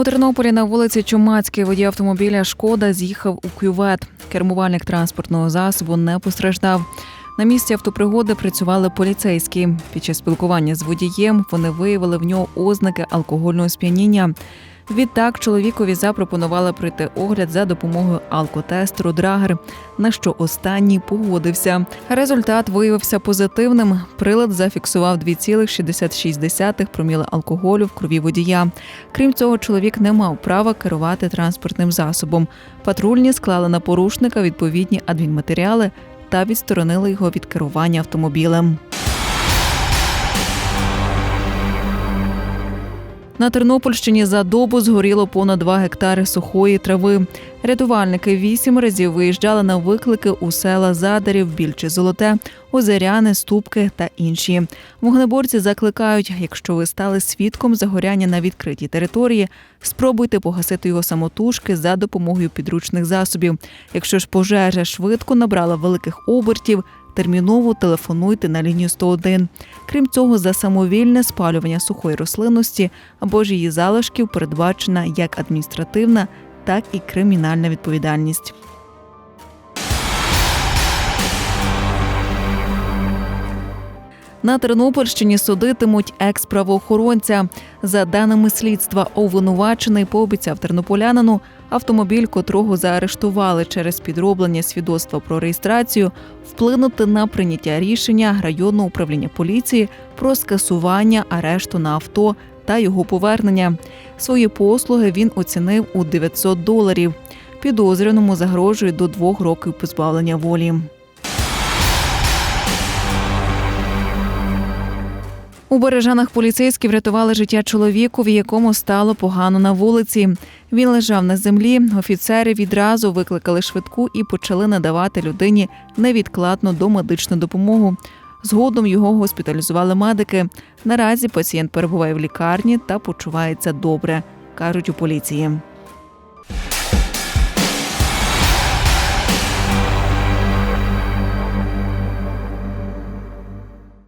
У Тернополі на вулиці Чумацькій водій автомобіля Шкода з'їхав у кювет. Кермувальник транспортного засобу не постраждав. На місці автопригоди працювали поліцейські. Під час спілкування з водієм вони виявили в нього ознаки алкогольного сп'яніння. Відтак чоловікові запропонували пройти огляд за допомогою алкотестеру Драгер, на що останній погодився. Результат виявився позитивним. Прилад зафіксував 2,66 проміли алкоголю в крові водія. Крім цього, чоловік не мав права керувати транспортним засобом. Патрульні склали на порушника відповідні адмінматеріали та відсторонили його від керування автомобілем. На Тернопільщині за добу згоріло понад 2 гектари сухої трави. Рятувальники вісім разів виїжджали на виклики у села Задарів, Більче Золоте, Озеряни, Ступки та інші. Вогнеборці закликають, якщо ви стали свідком загоряння на відкритій території, спробуйте погасити його самотужки за допомогою підручних засобів. Якщо ж пожежа швидко набрала великих обертів, терміново телефонуйте на лінію 101. Крім цього, за самовільне спалювання сухої рослинності або ж її залишків передбачена як адміністративна, так і кримінальна відповідальність. На Тернопільщині судитимуть екс-правоохоронця. За даними слідства, обвинувачений пообіцяв тернополянину автомобіль, котрого заарештували через підроблення свідоцтва про реєстрацію, вплинути на прийняття рішення районного управління поліції про скасування арешту на авто та його повернення. Свої послуги він оцінив у 900 доларів. Підозрюваному загрожує до двох років позбавлення волі. У Бережанах поліцейські врятували життя чоловіку, в якому стало погано на вулиці. Він лежав на землі. Офіцери відразу викликали швидку і почали надавати людині невідкладну домедичну допомогу. Згодом його госпіталізували медики. Наразі пацієнт перебуває в лікарні та почувається добре, кажуть у поліції.